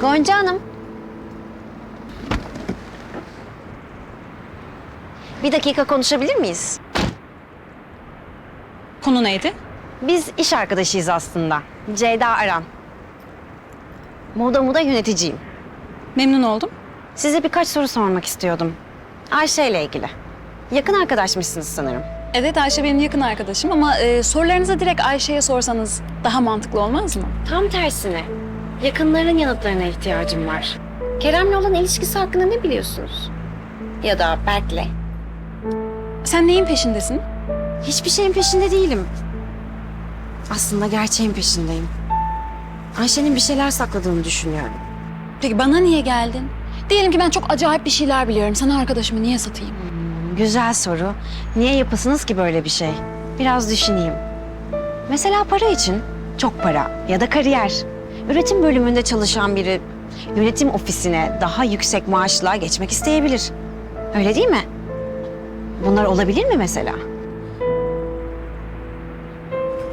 Gonca Hanım. Bir dakika konuşabilir miyiz? Konu neydi? Biz iş arkadaşıyız aslında. Ceyda Aran. Moda Moda yöneticiyim. Memnun oldum. Size birkaç soru sormak istiyordum. Ayşe ile ilgili. Yakın arkadaşmışsınız sanırım. Evet Ayşe benim yakın arkadaşım ama e, sorularınızı direkt Ayşe'ye sorsanız daha mantıklı olmaz mı? Tam tersine. Yakınların yanıtlarına ihtiyacım var. Kerem'le olan ilişkisi hakkında ne biliyorsunuz? Ya da Berk'le. Sen neyin peşindesin? Hiçbir şeyin peşinde değilim. Aslında gerçeğin peşindeyim. Ayşe'nin bir şeyler sakladığını düşünüyorum. Peki bana niye geldin? Diyelim ki ben çok acayip bir şeyler biliyorum. Sana arkadaşımı niye satayım? Güzel soru. Niye yapasınız ki böyle bir şey? Biraz düşüneyim. Mesela para için. Çok para ya da kariyer. Üretim bölümünde çalışan biri yönetim ofisine daha yüksek maaşla geçmek isteyebilir. Öyle değil mi? Bunlar olabilir mi mesela?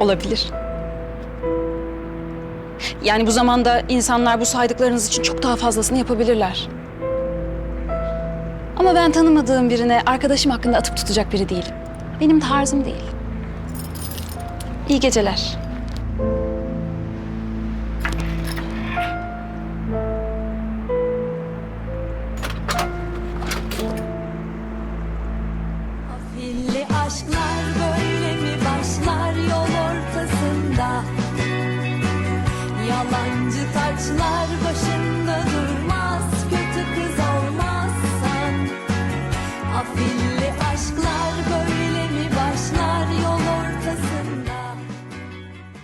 Olabilir. Yani bu zamanda insanlar bu saydıklarınız için çok daha fazlasını yapabilirler. Ama ben tanımadığım birine arkadaşım hakkında atıp tutacak biri değilim. Benim tarzım değil. İyi geceler. Böyle? Yalancı taçlar coffee.